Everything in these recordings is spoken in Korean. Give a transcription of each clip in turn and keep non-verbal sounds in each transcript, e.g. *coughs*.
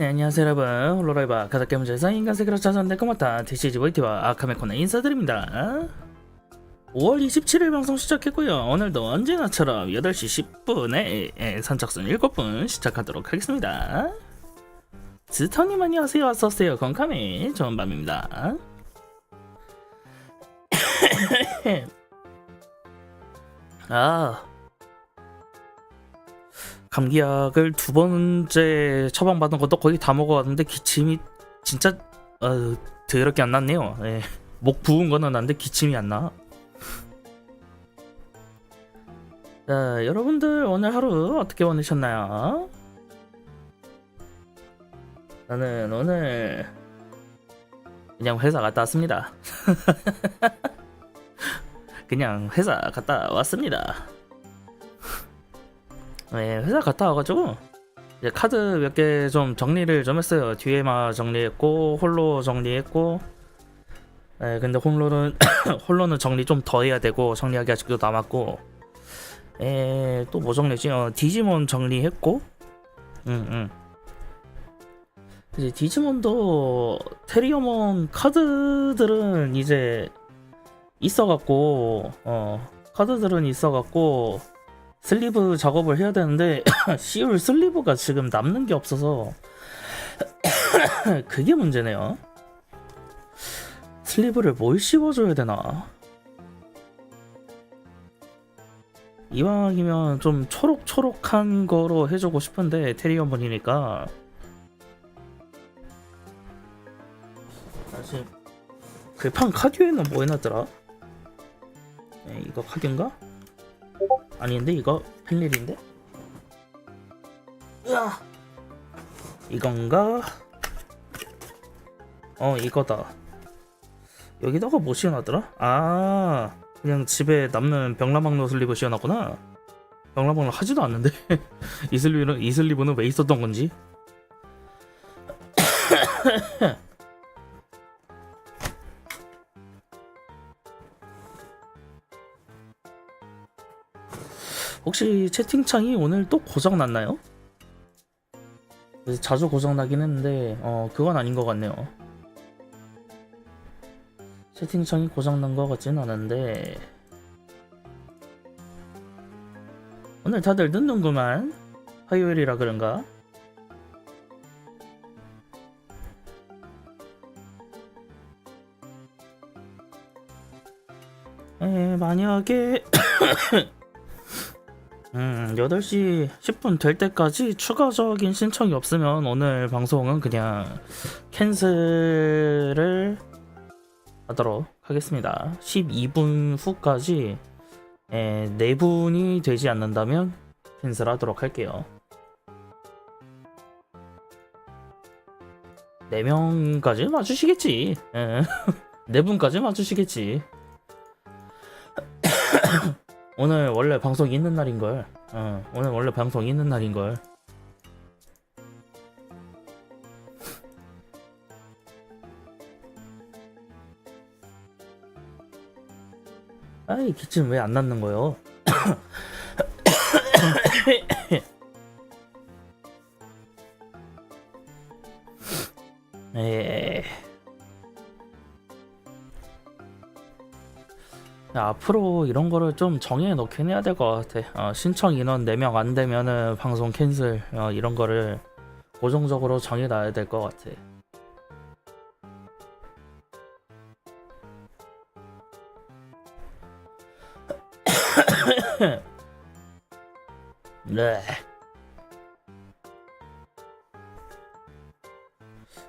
네, 안녕하세요 여러분. 홀로라이바 가닥게임즈에서 인간 세계로 찾아온 데코마타 DCG 보이티와 아카메코네 인사드립니다. 5월 27일 방송 시작했고요. 오늘도 언제나처럼 8시 10분에 선착순 7분 시작하도록 하겠습니다. 스터님 안녕하세요. 어서오세요. 건카미. 좋은 밤입니다. *coughs* 아 감기약을 두 번째 처방받은 것도 거의 다 먹어왔는데 기침이 진짜 어, 더럽게 안 났네요. 예. 목 부은 거는 난데 기침이 안 나. 자, 여러분들 오늘 하루 어떻게 보내셨나요? 나는 오늘 그냥 회사 갔다 왔습니다. *laughs* 그냥 회사 갔다 왔습니다. 네, 회사 갔다 와가지고 이제 카드 몇 개 좀 정리를 좀 했어요. 뒤에만 정리했고 홀로 정리했고. 네, 근데 홀로는 *coughs* 홀로는 정리 좀 더 해야 되고 정리하기 아직도 남았고. 에, 또뭐 정리했지? 어, 디지몬 정리했고. 응, 응. 이제 디지몬도 테리어몬 카드들은 이제 있어갖고 어 카드들은 있어갖고 슬리브 작업을 해야 되는데 *coughs* 시울 슬리브가 지금 남는 게 없어서 *coughs* 그게 문제네요. 슬리브를 뭘 씌워줘야 되나? 이왕이면 좀 초록초록한 거로 해주고 싶은데 테리어몬이니까 사실 글판 카듀에는 뭐 해놨더라? 네, 이거 카듀인가? 아닌데 이거 펜릴인데? 으아! 이건가? 어 이거다 여기다가 뭐 씌워놨더라? 아 그냥 집에 남는 병라망로 슬리브 씌워놨구나 병라망로 하지도 않는데 *laughs* 이 슬리브는 이 슬리브는 왜 있었던 건지 혹시 채팅창이 오늘 또 고장 났나요? 자주 고장 나긴 했는데 어 그건 아닌 것 같네요. 채팅창이 고장 난것 같진 않은데 오늘 다들 늦는구만 화요일이라 그런가? 에 만약에 음, 8시 10분 될 때까지 추가적인 신청이 없으면 오늘 방송은 그냥 캔슬을 하도록 하겠습니다. 12분 후까지 에, 4분이 되지 않는다면 캔슬하도록 할게요. 4명까지 맞추시겠지. 예. *laughs* 4분까지 맞추시겠지. 오늘 원래 방송 있는 날인 걸. 어, 오늘 원래 방송 있는 날인 걸. *laughs* 아이 기침 왜 안 났는 거요? 에. 앞으로 이런 거를 좀 정해 놓긴 해야 될 것 같아. 어, 신청 인원 4명 안 되면은 방송 캔슬 어, 이런 거를 고정적으로 정해 놔야 될 것 같아. *coughs* 네.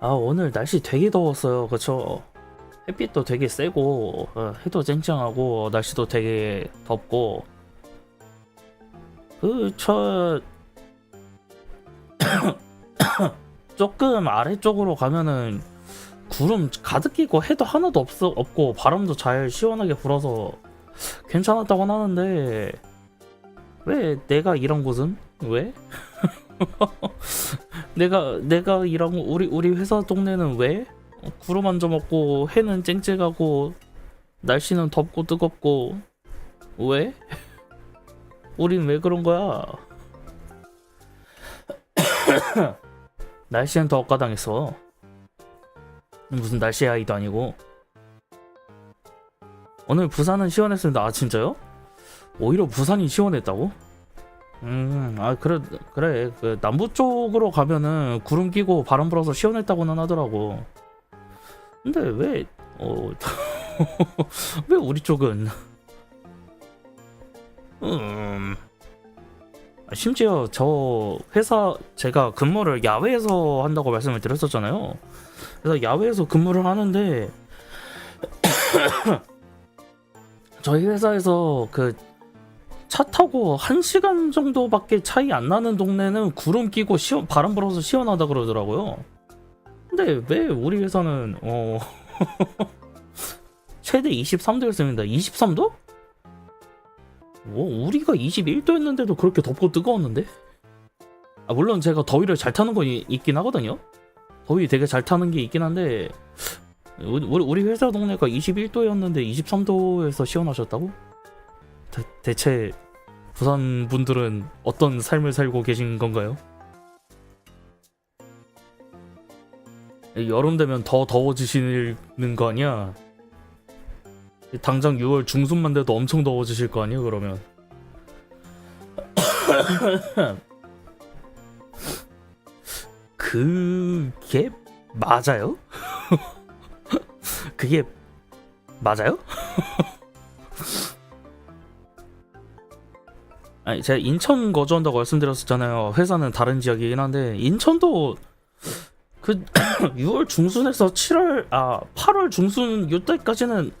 아, 오늘 날씨 되게 더웠어요. 그쵸? 햇빛도 되게 세고 어, 해도 쨍쨍하고 날씨도 되게 덥고 그저 *coughs* 조금 아래쪽으로 가면은 구름 가득 끼고 해도 하나도 없어 없고 바람도 잘 시원하게 불어서 괜찮았다고 하는데 왜 내가 이런 곳은 왜? *laughs* 내가 내가 이런 우리 우리 회사 동네는 왜? 어, 구름 한점 없고 해는 쨍쨍하고 날씨는 덥고 뜨겁고 왜? *laughs* 우린 왜 그런 거야? *coughs* 날씨는 더 억가당했어. 무슨 날씨 아이도 아니고. 오늘 부산은 시원했습니다. 아 진짜요? 오히려 부산이 시원했다고? 음, 아 그래 그래 그 남부 쪽으로 가면은 구름 끼고 바람 불어서 시원했다고는 하더라고. 근데 왜 어, *laughs* 왜 우리 쪽은 음 아, 심지어 저 회사 제가 근무를 야외에서 한다고 말씀을 드렸었잖아요. 그래서 야외에서 근무를 하는데 *coughs* 저희 회사에서 그 차 타고 한 시간 정도밖에 차이 안 나는 동네는 구름 끼고 시원 바람 불어서 시원하다 그러더라고요. 근데 왜 우리 회사는 어 *laughs* 최대 23도였습니다. 23도? 뭐 우리가 21도였는데도 그렇게 덥고 뜨거웠는데? 아 물론 제가 더위를 잘 타는 건 이- 있긴 하거든요. 더위 되게 잘 타는 게 있긴 한데 우리- 우리 회사 동네가 21도였는데 23도에서 시원하셨다고? 대, 대체 부산 분들은 어떤 삶을 살고 계신 건가요? 여름 되면 더 더워지시는 거 아니야? 당장 6월 중순만 돼도 엄청 더워지실 거 아니에요 그러면 *coughs* 그게 맞아요? *laughs* 그게 맞아요? *laughs* 아니 제가 인천 거주한다고 말씀드렸었잖아요 회사는 다른 지역이긴 한데 인천도 그 *coughs* 6월 중순에서 7월 아 8월 중순 요때까지는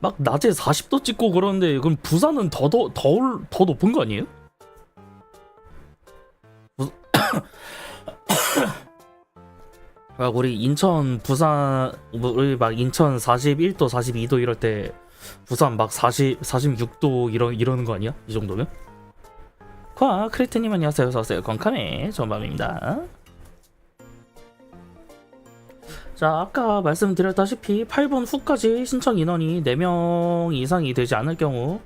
막 낮에 40도 찍고 그러는데 그럼 부산은 더더 더, 더 높은 거 아니에요? 부- *coughs* 막 우리 인천 부산 뭐 우리 막 인천 41도 42도 이럴 때 부산 막 40, 46도 이런 이러는 거 아니야? 이 정도면? 과 크리트님 안녕하세요 어서오세요 건카메 전밤입니다 자 아까 말씀드렸다시피 8분 후까지 신청 인원이 4명 이상이 되지 않을 경우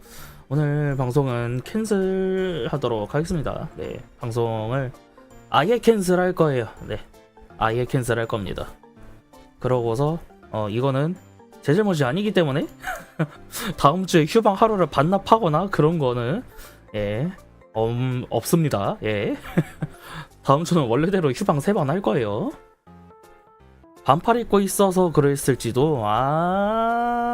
오늘 방송은 캔슬하도록 하겠습니다. 네 방송을 아예 캔슬할 거예요. 네 아예 캔슬할 겁니다. 그러고서 어 이거는 제 잘못이 아니기 때문에 *laughs* 다음 주에 휴방 하루를 반납하거나 그런 거는 예 음, 없습니다. 예. *laughs* 다음 주는 원래대로 휴방 3번 할 거예요 반팔 입고 있어서 그랬을지도. 아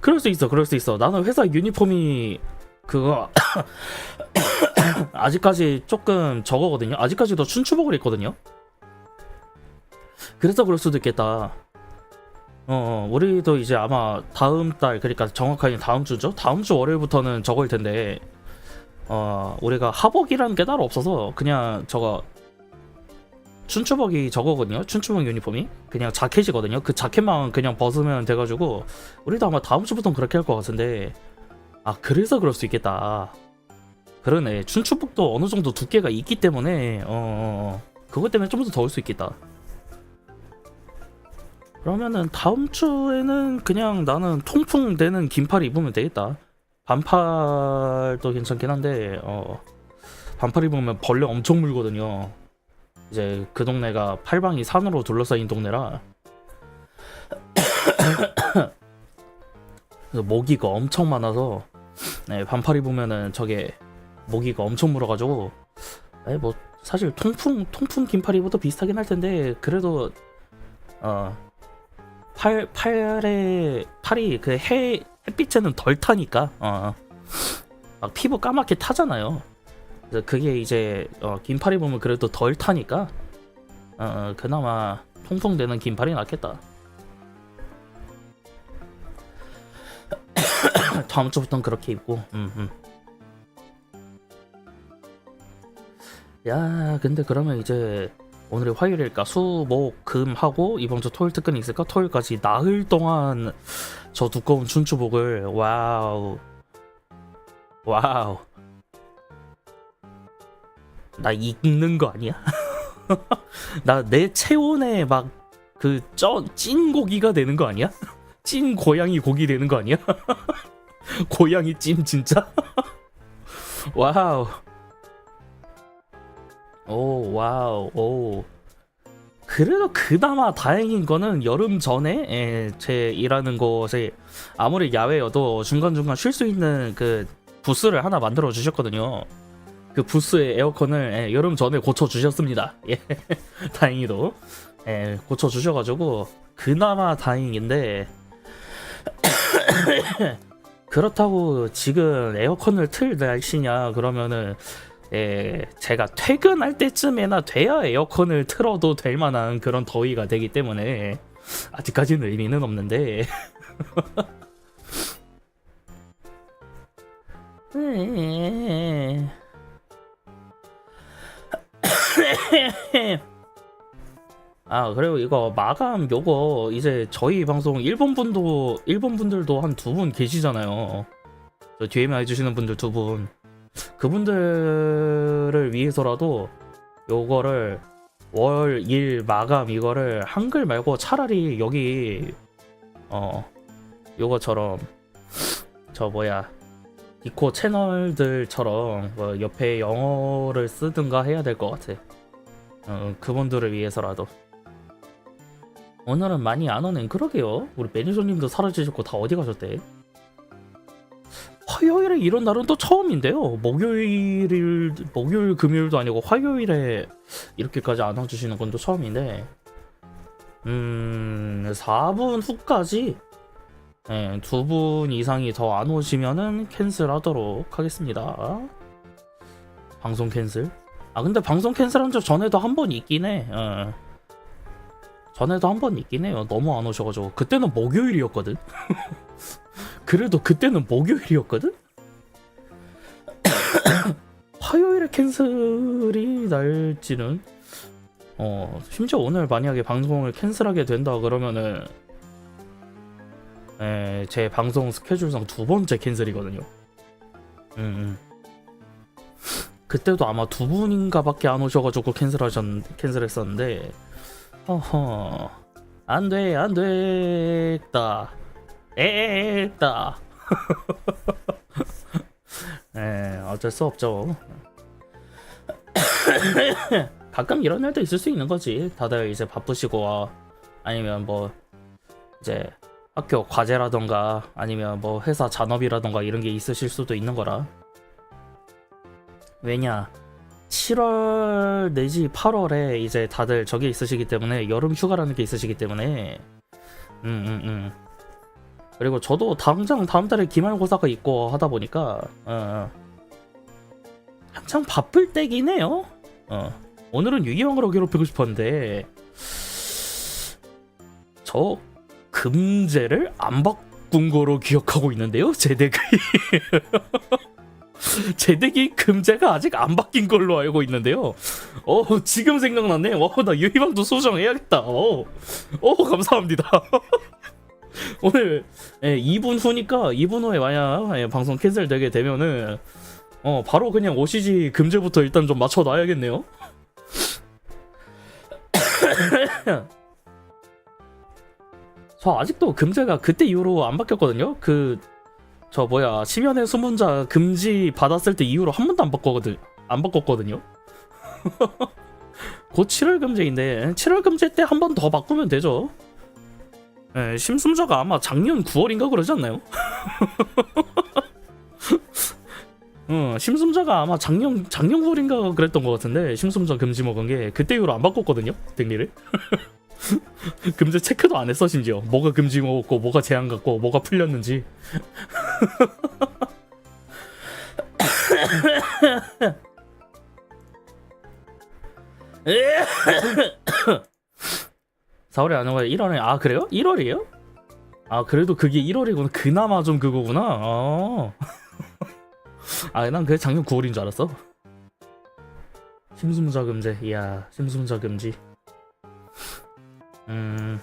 그럴 수 있어 그럴 수 있어. 나는 회사 유니폼이 그거 *coughs* 아직까지 조금 저거거든요. 아직까지도 춘추복을 입거든요. 그래서 그럴 수도 있겠다. 어 우리도 이제 아마 다음 달 그러니까 정확하게 다음 주죠? 다음 주 월요일부터는 저거일 텐데 어 우리가 하복이라는 게 따로 없어서 그냥 저거 춘추복이 저거거든요. 춘추복 유니폼이 그냥 자켓이거든요. 그 자켓만 그냥 벗으면 돼가지고 우리도 아마 다음 주부터는 그렇게 할 것 같은데 아 그래서 그럴 수 있겠다. 그러네. 춘추복도 어느 정도 두께가 있기 때문에 어, 어, 어. 그것 때문에 좀 더 더울 수 있겠다. 그러면은 다음 주에는 그냥 나는 통풍 되는 긴팔 입으면 되겠다. 반팔도 괜찮긴 한데 어 반팔 입으면 벌레 엄청 물거든요. 이제 그 동네가 팔방이 산으로 둘러싸인 동네라 모기가 엄청 많아서 네, 반팔 입으면은 저게 모기가 엄청 물어가지고 네, 뭐 사실 통풍 통풍 긴팔 입어도 비슷하긴 할 텐데 그래도 어 팔 팔에 팔이 그 해 햇빛에는 덜 타니까 어 막 피부 까맣게 타잖아요. 그게 이제 어, 긴팔 입으면 그래도 덜 타니까 어, 어, 그나마 통풍되는 긴팔이 낫겠다. *coughs* 다음 주부터는 그렇게 입고. 음, 음. 야, 근데 그러면 이제 오늘이 화요일일까 수 목 금 하고 이번 주 토요일 특근이 있을까 토요일까지 나흘 동안 저 두꺼운 춘추복을 와우 와우 나 읽는 거 아니야? *laughs* 나 내 체온에 막 그 찐 고기가 되는 거 아니야? *laughs* 찐 고양이 고기 되는 거 아니야? *laughs* 고양이 찜 진짜? 와우 오 와우 오 그래도 그나마 다행인 거는 여름 전에 예, 제 일하는 곳에 아무리 야외여도 중간중간 쉴 수 있는 그 부스를 하나 만들어 주셨거든요. 그 부스의 에어컨을 예, 여름 전에 고쳐 주셨습니다. *laughs* 예, 다행히도. 예, 고쳐 주셔가지고 그나마 다행인데 *coughs* 그렇다고 지금 에어컨을 틀 날씨냐 그러면은 예, 제가 퇴근할 때쯤에나 돼야 에어컨을 틀어도 될 만한 그런 더위가 되기 때문에 아직까지는 의미는 없는데 *laughs* *coughs* 아 그리고 이거 마감 요거 이제 저희 방송 일본 분도 일본 분들도 한 두 분 계시잖아요. 저 DMI 해주시는 분들 두 분. 그분들을 위해서라도 요거를 월, 일 마감 이거를 한글 말고 차라리 여기 어 요거처럼 저 뭐야 디코 채널들처럼 뭐 옆에 영어를 쓰든가 해야 될 것 같아. 어, 그분들을 위해서라도. 오늘은 많이 안 오네. 그러게요. 우리 매니저님도 사라지셨고 다 어디 가셨대? 화요일에 이런 날은 또 처음인데요. 목요일 목요일 금요일도 아니고 화요일에 이렇게까지 안 와주시는 건 또 처음인데. 음 4분 후까지 네, 두분 이상이 더 안 오시면은 캔슬하도록 하겠습니다. 방송 캔슬. 아 근데 방송 캔슬한 적 전에도 한 번 있긴 해. 어. 전에도 한 번 있긴 해요. 너무 안 오셔가지고 그때는 목요일이었거든. *laughs* 그래도 그때는 목요일이었거든. *coughs* 화요일에 캔슬이 날지는 어 심지어 오늘 만약에 방송을 캔슬하게 된다 그러면은 에, 제 방송 스케줄상 두 번째 캔슬이거든요. 음, 음. 그때도 아마 두 분인가밖에 안 오셔가지고 캔슬하셨 캔슬했었는데 어허 안돼 안돼 다 에다 에 *laughs* 어쩔 수 없죠 *coughs* 가끔 이런 날도 있을 수 있는 거지 다들 이제 바쁘시고 아니면 뭐 이제 학교 과제라던가 아니면 뭐 회사 잔업이라던가 이런 게 있으실 수도 있는 거라 왜냐 7월 내지 8월에 이제 다들 저기 있으시기 때문에 여름 휴가라는 게 있으시기 때문에 음 음, 음. 그리고 저도 당장 다음 달에 기말고사가 있고 하다 보니까 어, 어. 한창 바쁠 때긴 해요 어. 오늘은 유기왕으로 괴롭히고 싶었는데 저 금제를 안 바꾼 거로 기억하고 있는데요 제 덱이 *laughs* 제 덱이 금제가 아직 안 바뀐 걸로 알고 있는데요. 어 지금 생각났네. 어나 유희방도 소정해야겠다. 어, 어 감사합니다. *laughs* 오늘 예, 2분 후니까 2분 후에 만약 예, 방송 캔슬 되게 되면은 어 바로 그냥 오시지 금제부터 일단 좀 맞춰 놔야겠네요. *coughs* *coughs* 저 아직도 금제가 그때 이후로 안 바뀌었거든요. 그 저 뭐야 심연의 수문자 금지 받았을 때 이후로 한 번도 안 바꿨거든 안 바꿨거든요. *laughs* 곧 7월 금제인데 7월 금제 때 한 번 더 바꾸면 되죠. 예, 심숨자가 아마 작년 9월인가 그러지 않나요? *laughs* 어, 심숨자가 아마 작년 작년 9월인가 그랬던 것 같은데 심숨자 금지 먹은 게 그때 이후로 안 바꿨거든요 댕리를 *laughs* *laughs* 금제 체크도 안 했어 심지어. 뭐가 금지 먹었고 뭐가 제한 갖고 뭐가 풀렸는지. *coughs* 사월에 안 오고 1월에? 아 그래요? 1월이에요? 아 그래도 그게 1월이구나. 그나마 좀 그거구나. 아. *laughs* 아난 그게 작년 9월인 줄 알았어. 심숨자 금제. 이야 심숨자 금지 음.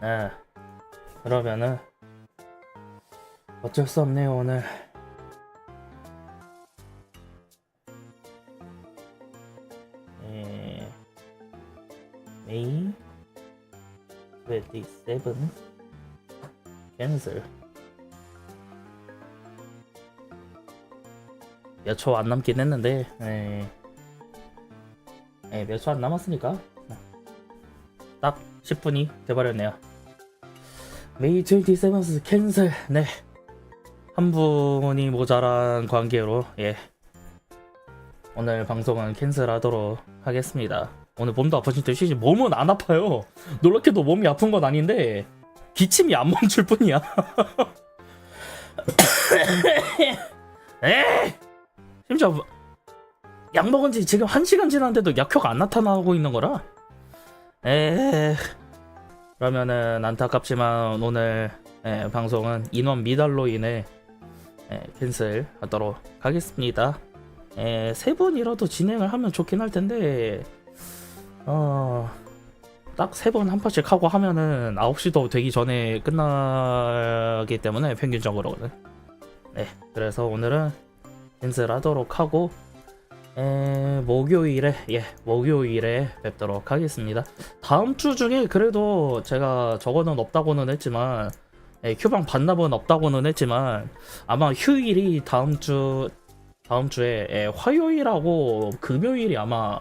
네. *coughs* 그러면은 어쩔 수 없네요 오늘. 예, 메이 27캔 몇 초 안 남긴 했는데 예. 예, 몇초 안 남았으니까 딱 10분이 돼버렸네요. 메이 27th 캔슬 네. 한 분이 모자란 관계로 예. 오늘 방송은 캔슬하도록 하겠습니다. 오늘 몸도 아프신 듯 쉬지 몸은 안 아파요. 놀랍게도 몸이 아픈 건 아닌데 기침이 안 멈출 뿐이야. *laughs* 에 심지어 뭐- 약 먹은 지 지금 1시간 지났는데도 약효가 안 나타나고 있는 거라. 에 그러면은 안타깝지만 오늘 예, 방송은 인원 미달로 인해 예, 캔슬하도록 하겠습니다. 예, 세 번이라도 진행을 하면 좋긴 할 텐데 어. 딱 세 번 한 판씩 하고 하면은 9시도 되기 전에 끝나기 때문에 평균적으로는 네 그래서 오늘은 캔슬하도록 하고 에, 목요일에 예 목요일에 뵙도록 하겠습니다 다음 주 중에 그래도 제가 저거는 없다고는 했지만 예, 휴방 반납은 없다고는 했지만 아마 휴일이 다음 주 다음 주에 예, 화요일하고 금요일이 아마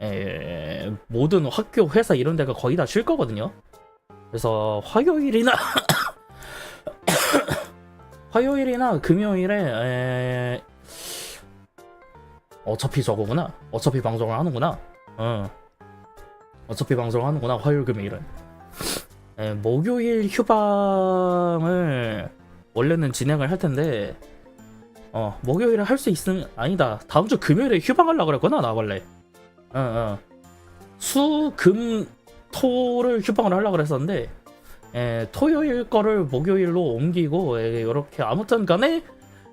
에, 모든 학교, 회사 이런 데가 거의 다 쉴 거거든요. 그래서 화요일이나 화요일이나 금요일에 에, 어차피 저거구나. 어차피 방송을 하는구나. 어. 어차피 방송을 하는구나. 화요일 금요일은. 에, 목요일 휴방을 원래는 진행을 할 텐데 어 목요일에 할 수 있음 아니다 다음 주 금요일에 휴방하려고 그랬구나 나 원래 어, 어. 수, 금, 토를 휴방을 하려고 그랬었는데, 에, 토요일 거를 목요일로 옮기고, 이렇게 아무튼 간에,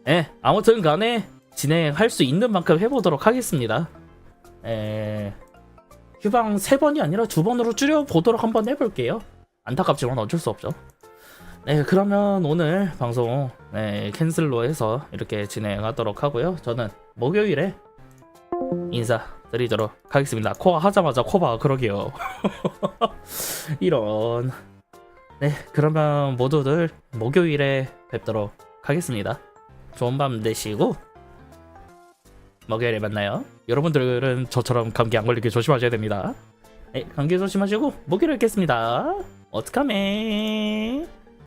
에, 아무튼 간에 진행할 수 있는 만큼 해보도록 하겠습니다. 에, 휴방 세 번이 아니라 두 번으로 줄여보도록 한번 해볼게요. 안타깝지만 어쩔 수 없죠. 네, 그러면 오늘 방송, 네, 캔슬로 해서 이렇게 진행하도록 하고요. 저는 목요일에 인사드리도록 하겠습니다. 코아 하자마자 코바 그러게요. *laughs* 이런. 네, 그러면 모두들 목요일에 뵙도록 하겠습니다. 좋은 밤 되시고 목요일에 만나요. 여러분들은 저처럼 감기 안 걸리게 조심하셔야 됩니다. 네, 감기 조심하시고 목요일에 뵙겠습니다. 어떡하메?